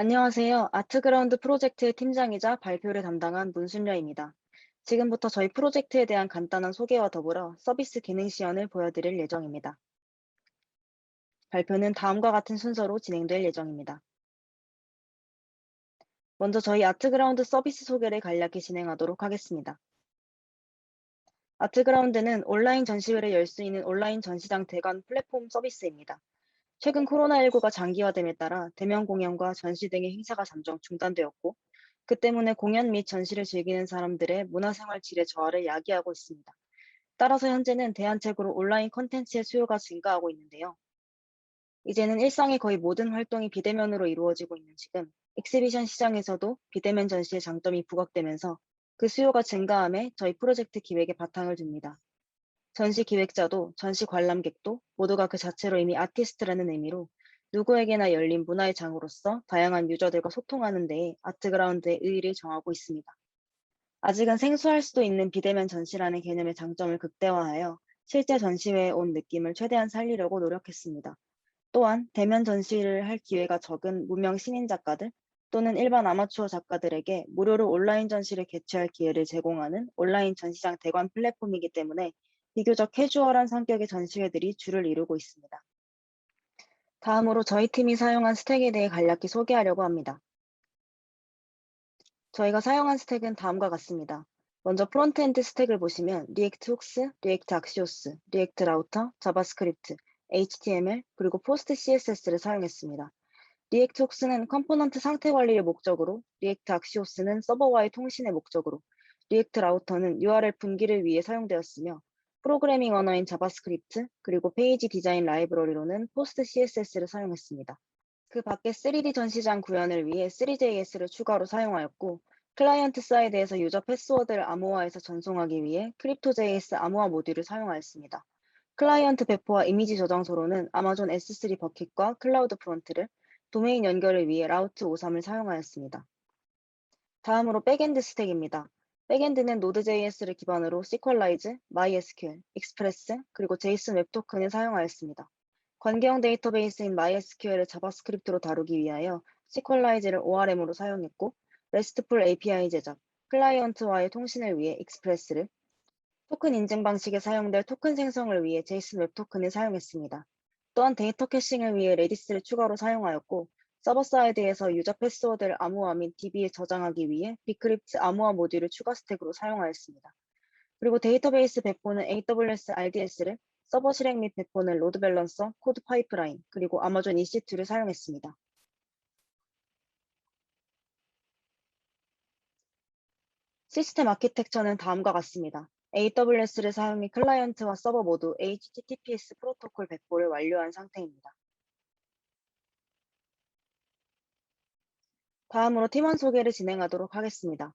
안녕하세요. 아트그라운드 프로젝트의 팀장이자 발표를 담당한 문순녀입니다. 지금부터 저희 프로젝트에 대한 간단한 소개와 더불어 서비스 기능 시연을 보여드릴 예정입니다. 발표는 다음과 같은 순서로 진행될 예정입니다. 먼저 저희 아트그라운드 서비스 소개를 간략히 진행하도록 하겠습니다. 아트그라운드는 온라인 전시회를 열 수 있는 온라인 전시장 대관 플랫폼 서비스입니다. 최근 코로나19가 장기화됨에 따라 대면 공연과 전시 등의 행사가 잠정 중단되었고, 그 때문에 공연 및 전시를 즐기는 사람들의 문화생활 질의 저하를 야기하고 있습니다. 따라서 현재는 대안책으로 온라인 콘텐츠의 수요가 증가하고 있는데요. 이제는 일상의 거의 모든 활동이 비대면으로 이루어지고 있는 지금, 엑시비션 시장에서도 비대면 전시의 장점이 부각되면서 그 수요가 증가함에 저희 프로젝트 기획에 바탕을 둡니다. 전시 기획자도 전시 관람객도 모두가 그 자체로 이미 아티스트라는 의미로 누구에게나 열린 문화의 장으로서 다양한 유저들과 소통하는 데에 아트그라운드의 의의를 정하고 있습니다. 아직은 생소할 수도 있는 비대면 전시라는 개념의 장점을 극대화하여 실제 전시회에 온 느낌을 최대한 살리려고 노력했습니다. 또한 대면 전시를 할 기회가 적은 무명 신인 작가들 또는 일반 아마추어 작가들에게 무료로 온라인 전시를 개최할 기회를 제공하는 온라인 전시장 대관 플랫폼이기 때문에 비교적 캐주얼한 성격의 전시회들이 주를 이루고 있습니다. 다음으로 저희 팀이 사용한 스택에 대해 간략히 소개하려고 합니다. 저희가 사용한 스택은 다음과 같습니다. 먼저 프론트엔드 스택을 보시면 리액트 훅스, 리액트 악시오스, 리액트 라우터, 자바스크립트, HTML, 그리고 포스트 CSS를 사용했습니다. 리액트 훅스는 컴포넌트 상태 관리를 목적으로, 리액트 악시오스는 서버와의 통신의 목적으로, 리액트 라우터는 URL 분기를 위해 사용되었으며, 프로그래밍 언어인 자바스크립트, 그리고 페이지 디자인 라이브러리로는 포스트 CSS를 사용했습니다. 그 밖에 3D 전시장 구현을 위해 3JS를 추가로 사용하였고, 클라이언트 사이드에서 유저 패스워드를 암호화해서 전송하기 위해 크립토JS 암호화 모듈을 사용하였습니다. 클라이언트 배포와 이미지 저장소로는 아마존 S3 버킷과 클라우드 프론트를, 도메인 연결을 위해 라우트 53을 사용하였습니다. 다음으로 백엔드 스택입니다. 백엔드는 Node.js를 기반으로 SQLize, MySQL, Express, 그리고 JSON 웹토큰을 사용하였습니다. 관계형 데이터베이스인 MySQL을 자바스크립트로 다루기 위하여 SQLize를 ORM으로 사용했고, RESTful API 제작, 클라이언트와의 통신을 위해 Express를, 토큰 인증 방식에 사용될 토큰 생성을 위해 JSON 웹토큰을 사용했습니다. 또한 데이터 캐싱을 위해 레디스를 추가로 사용하였고, 서버 사이드에서 유저 패스워드를 암호화 및 DB에 저장하기 위해 비크립트 암호화 모듈을 추가 스택으로 사용하였습니다. 그리고 데이터베이스 배포는 AWS RDS를 서버 실행 및 배포는 로드 밸런서, 코드 파이프라인, 그리고 아마존 EC2를 사용했습니다. 시스템 아키텍처는 다음과 같습니다. AWS를 사용해 클라이언트와 서버 모두 HTTPS 프로토콜 배포를 완료한 상태입니다. 다음으로 팀원 소개를 진행하도록 하겠습니다.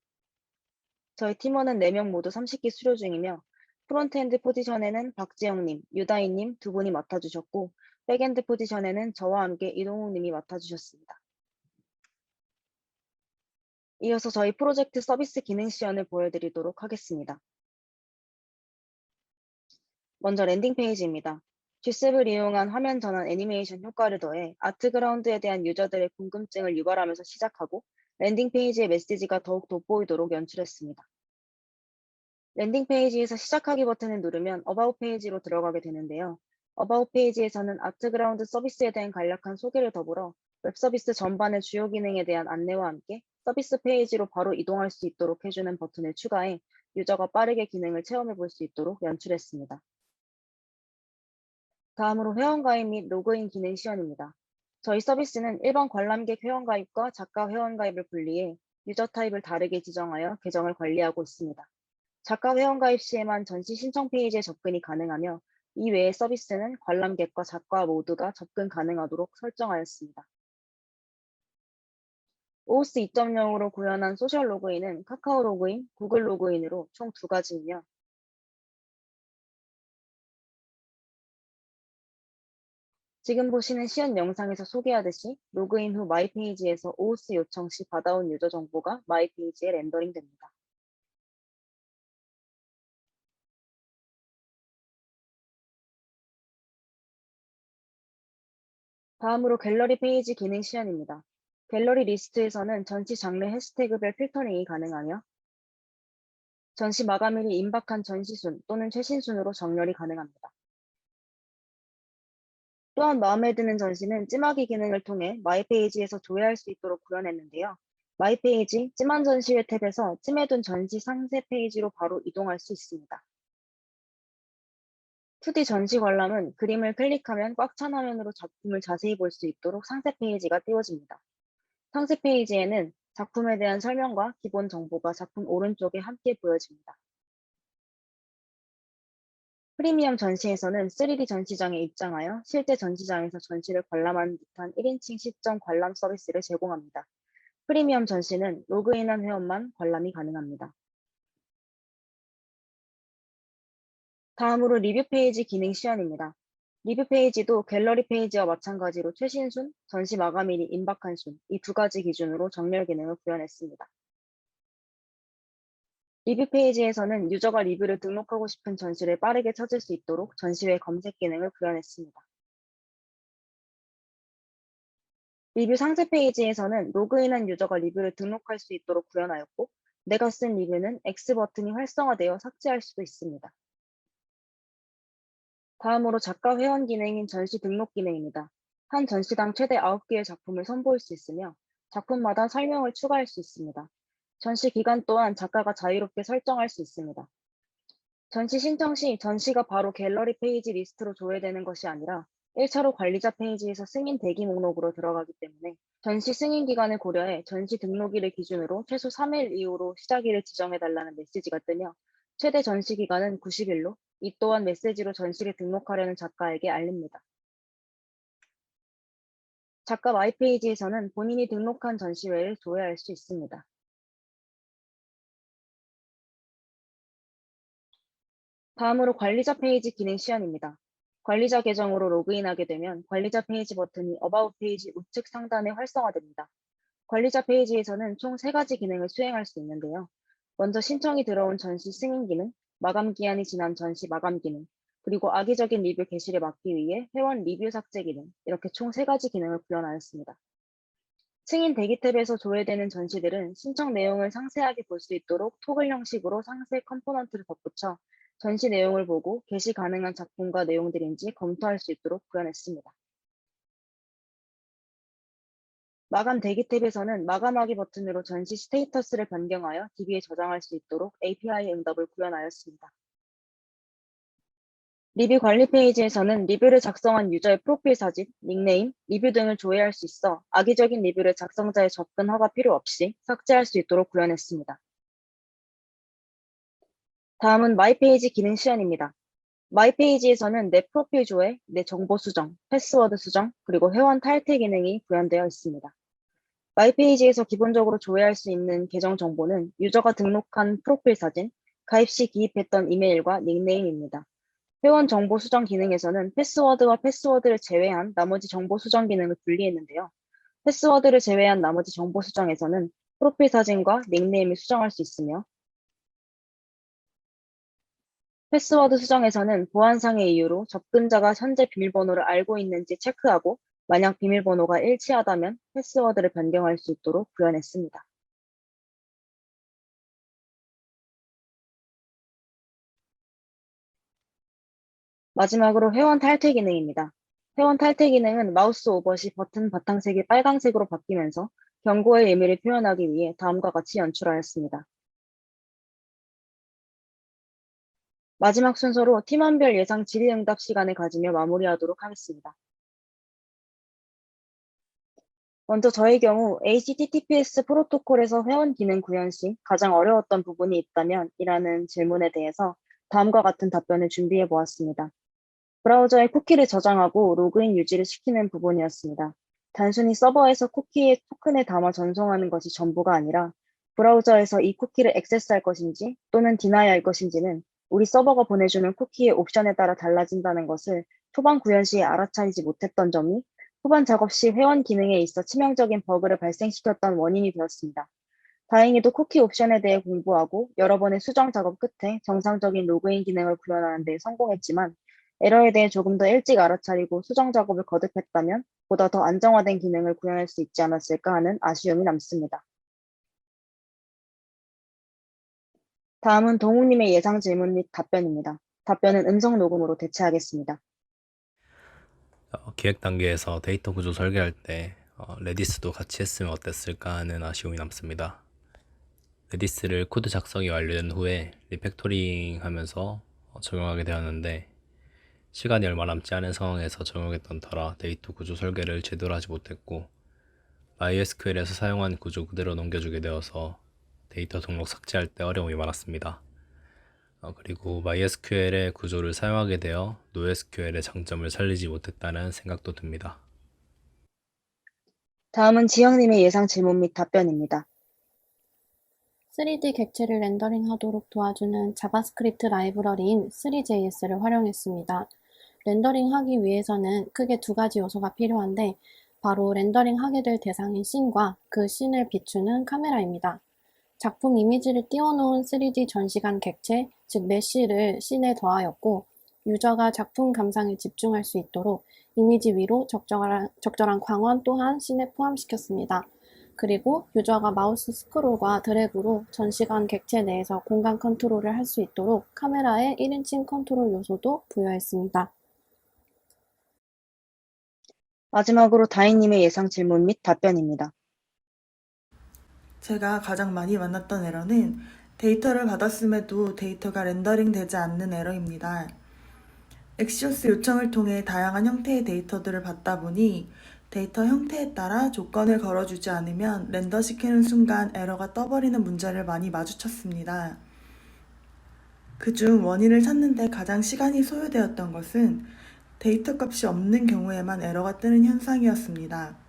저희 팀원은 4명 모두 30기 수료 중이며 프론트엔드 포지션에는 박지영님, 유다희님 두 분이 맡아주셨고 백엔드 포지션에는 저와 함께 이동욱님이 맡아주셨습니다. 이어서 저희 프로젝트 서비스 기능 시연을 보여드리도록 하겠습니다. 먼저 랜딩 페이지입니다. G셉을 이용한 화면 전환 애니메이션 효과를 더해 아트그라운드에 대한 유저들의 궁금증을 유발하면서 시작하고 랜딩 페이지의 메시지가 더욱 돋보이도록 연출했습니다. 랜딩 페이지에서 시작하기 버튼을 누르면 About 페이지로 들어가게 되는데요. About 페이지에서는 아트그라운드 서비스에 대한 간략한 소개를 더불어 웹 서비스 전반의 주요 기능에 대한 안내와 함께 서비스 페이지로 바로 이동할 수 있도록 해주는 버튼을 추가해 유저가 빠르게 기능을 체험해 볼 수 있도록 연출했습니다. 다음으로 회원가입 및 로그인 기능 시연입니다. 저희 서비스는 일반 관람객 회원가입과 작가 회원가입을 분리해 유저 타입을 다르게 지정하여 계정을 관리하고 있습니다. 작가 회원가입 시에만 전시 신청 페이지에 접근이 가능하며 이 외의 서비스는 관람객과 작가 모두가 접근 가능하도록 설정하였습니다. OS 2.0으로 구현한 소셜 로그인은 카카오 로그인, 구글 로그인으로 총 두 가지이며 지금 보시는 시연 영상에서 소개하듯이 로그인 후 마이 페이지에서 OS 요청 시 받아온 유저 정보가 마이 페이지에 렌더링 됩니다. 다음으로 갤러리 페이지 기능 시연입니다. 갤러리 리스트에서는 전시 장르 해시태그별 필터링이 가능하며 전시 마감일이 임박한 전시순 또는 최신순으로 정렬이 가능합니다. 또한 마음에 드는 전시는 찜하기 기능을 통해 마이페이지에서 조회할 수 있도록 구현했는데요. 마이페이지 찜한 전시회 탭에서 찜해둔 전시 상세 페이지로 바로 이동할 수 있습니다. 2D 전시 관람은 그림을 클릭하면 꽉 찬 화면으로 작품을 자세히 볼 수 있도록 상세 페이지가 띄워집니다. 상세 페이지에는 작품에 대한 설명과 기본 정보가 작품 오른쪽에 함께 보여집니다. 프리미엄 전시에서는 3D 전시장에 입장하여 실제 전시장에서 전시를 관람하는 듯한 1인칭 시점 관람 서비스를 제공합니다. 프리미엄 전시는 로그인한 회원만 관람이 가능합니다. 다음으로 리뷰 페이지 기능 시연입니다. 리뷰 페이지도 갤러리 페이지와 마찬가지로 최신 순, 전시 마감일이 임박한 순, 이 두 가지 기준으로 정렬 기능을 구현했습니다. 리뷰 페이지에서는 유저가 리뷰를 등록하고 싶은 전시를 빠르게 찾을 수 있도록 전시회 검색 기능을 구현했습니다. 리뷰 상세 페이지에서는 로그인한 유저가 리뷰를 등록할 수 있도록 구현하였고, 내가 쓴 리뷰는 X 버튼이 활성화되어 삭제할 수도 있습니다. 다음으로 작가 회원 기능인 전시 등록 기능입니다. 한 전시당 최대 9개의 작품을 선보일 수 있으며 작품마다 설명을 추가할 수 있습니다. 전시 기간 또한 작가가 자유롭게 설정할 수 있습니다. 전시 신청 시 전시가 바로 갤러리 페이지 리스트로 조회되는 것이 아니라 1차로 관리자 페이지에서 승인 대기 목록으로 들어가기 때문에 전시 승인 기간을 고려해 전시 등록일을 기준으로 최소 3일 이후로 시작일을 지정해달라는 메시지가 뜨며 최대 전시 기간은 90일로 이 또한 메시지로 전시를 등록하려는 작가에게 알립니다. 작가 마이페이지에서는 본인이 등록한 전시회를 조회할 수 있습니다. 다음으로 관리자 페이지 기능 시연입니다. 관리자 계정으로 로그인하게 되면 관리자 페이지 버튼이 어바웃 페이지 우측 상단에 활성화됩니다. 관리자 페이지에서는 총 3가지 기능을 수행할 수 있는데요. 먼저 신청이 들어온 전시 승인 기능, 마감 기한이 지난 전시 마감 기능, 그리고 악의적인 리뷰 게시를 막기 위해 회원 리뷰 삭제 기능, 이렇게 총 3가지 기능을 구현하였습니다. 승인 대기 탭에서 조회되는 전시들은 신청 내용을 상세하게 볼 수 있도록 토글 형식으로 상세 컴포넌트를 덧붙여 전시 내용을 보고 게시 가능한 작품과 내용들인지 검토할 수 있도록 구현했습니다. 마감 대기 탭에서는 마감하기 버튼으로 전시 스테이터스를 변경하여 DB에 저장할 수 있도록 API 응답을 구현하였습니다. 리뷰 관리 페이지에서는 리뷰를 작성한 유저의 프로필 사진, 닉네임, 리뷰 등을 조회할 수 있어 악의적인 리뷰를 작성자의 접근 허가 필요 없이 삭제할 수 있도록 구현했습니다. 다음은 마이페이지 기능 시연입니다. 마이페이지에서는 내 프로필 조회, 내 정보 수정, 패스워드 수정, 그리고 회원 탈퇴 기능이 구현되어 있습니다. 마이페이지에서 기본적으로 조회할 수 있는 계정 정보는 유저가 등록한 프로필 사진, 가입 시 기입했던 이메일과 닉네임입니다. 회원 정보 수정 기능에서는 패스워드와 패스워드를 제외한 나머지 정보 수정 기능을 분리했는데요. 패스워드를 제외한 나머지 정보 수정에서는 프로필 사진과 닉네임을 수정할 수 있으며 패스워드 수정에서는 보안상의 이유로 접근자가 현재 비밀번호를 알고 있는지 체크하고 만약 비밀번호가 일치하다면 패스워드를 변경할 수 있도록 구현했습니다. 마지막으로 회원 탈퇴 기능입니다. 회원 탈퇴 기능은 마우스 오버 시 버튼 바탕색이 빨강색으로 바뀌면서 경고의 의미를 표현하기 위해 다음과 같이 연출하였습니다. 마지막 순서로 팀원별 예상 질의응답 시간을 가지며 마무리하도록 하겠습니다. 먼저 저의 경우 HTTPS 프로토콜에서 회원 기능 구현 시 가장 어려웠던 부분이 있다면 이라는 질문에 대해서 다음과 같은 답변을 준비해 보았습니다. 브라우저에 쿠키를 저장하고 로그인 유지를 시키는 부분이었습니다. 단순히 서버에서 쿠키의 토큰을 담아 전송하는 것이 전부가 아니라 브라우저에서 이 쿠키를 액세스할 것인지 또는 디나이할 것인지는 우리 서버가 보내주는 쿠키의 옵션에 따라 달라진다는 것을 초반 구현 시에 알아차리지 못했던 점이 후반 작업 시 회원 기능에 있어 치명적인 버그를 발생시켰던 원인이 되었습니다. 다행히도 쿠키 옵션에 대해 공부하고 여러 번의 수정 작업 끝에 정상적인 로그인 기능을 구현하는 데 성공했지만 에러에 대해 조금 더 일찍 알아차리고 수정 작업을 거듭했다면 보다 더 안정화된 기능을 구현할 수 있지 않았을까 하는 아쉬움이 남습니다. 다음은 동욱님의 예상 질문 및 답변입니다. 답변은 음성 녹음으로 대체하겠습니다. 어, 기획 단계에서 데이터 구조 설계할 때 어, 레디스도 같이 했으면 어땠을까 하는 아쉬움이 남습니다. 레디스를 코드 작성이 완료된 후에 리팩토링 하면서 어, 적용하게 되었는데 시간이 얼마 남지 않은 상황에서 적용했던 터라 데이터 구조 설계를 제대로 하지 못했고 MySQL에서 사용한 구조 그대로 넘겨주게 되어서 데이터 등록 삭제할 때 어려움이 많았습니다. 어, 그리고 MySQL의 구조를 사용하게 되어 NoSQL의 장점을 살리지 못했다는 생각도 듭니다. 다음은 지영님의 예상 질문 및 답변입니다. 3D 객체를 렌더링하도록 도와주는 자바스크립트 라이브러리인 3JS를 활용했습니다. 렌더링하기 위해서는 크게 두 가지 요소가 필요한데 바로 렌더링하게 될 대상인 씬과 그 씬을 비추는 카메라입니다. 작품 이미지를 띄워놓은 3D 전시관 객체, 즉 메쉬를 씬에 더하였고 유저가 작품 감상에 집중할 수 있도록 이미지 위로 적절한, 적절한 광원 또한 씬에 포함시켰습니다. 그리고 유저가 마우스 스크롤과 드래그로 전시관 객체 내에서 공간 컨트롤을 할 수 있도록 카메라에 1인칭 컨트롤 요소도 부여했습니다. 마지막으로 다인님의 예상 질문 및 답변입니다. 제가 가장 많이 만났던 에러는 데이터를 받았음에도 데이터가 렌더링 되지 않는 에러입니다. 엑시오스 요청을 통해 다양한 형태의 데이터들을 받다 보니 데이터 형태에 따라 조건을 걸어주지 않으면 렌더시키는 순간 에러가 떠버리는 문제를 많이 마주쳤습니다. 그중 원인을 찾는데 가장 시간이 소요되었던 것은 데이터 값이 없는 경우에만 에러가 뜨는 현상이었습니다.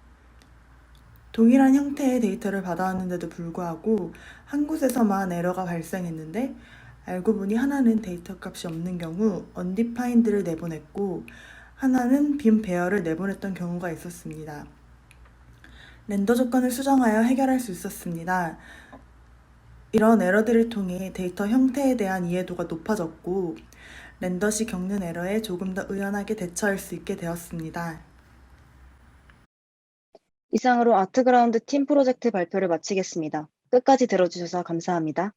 동일한 형태의 데이터를 받아왔는데도 불구하고 한 곳에서만 에러가 발생했는데 알고 보니 하나는 데이터 값이 없는 경우 undefined를 내보냈고 하나는 빈 배열을 내보냈던 경우가 있었습니다. 렌더 조건을 수정하여 해결할 수 있었습니다. 이런 에러들을 통해 데이터 형태에 대한 이해도가 높아졌고 렌더 시 겪는 에러에 조금 더 의연하게 대처할 수 있게 되었습니다. 이상으로 아트그라운드 팀 프로젝트 발표를 마치겠습니다. 끝까지 들어주셔서 감사합니다.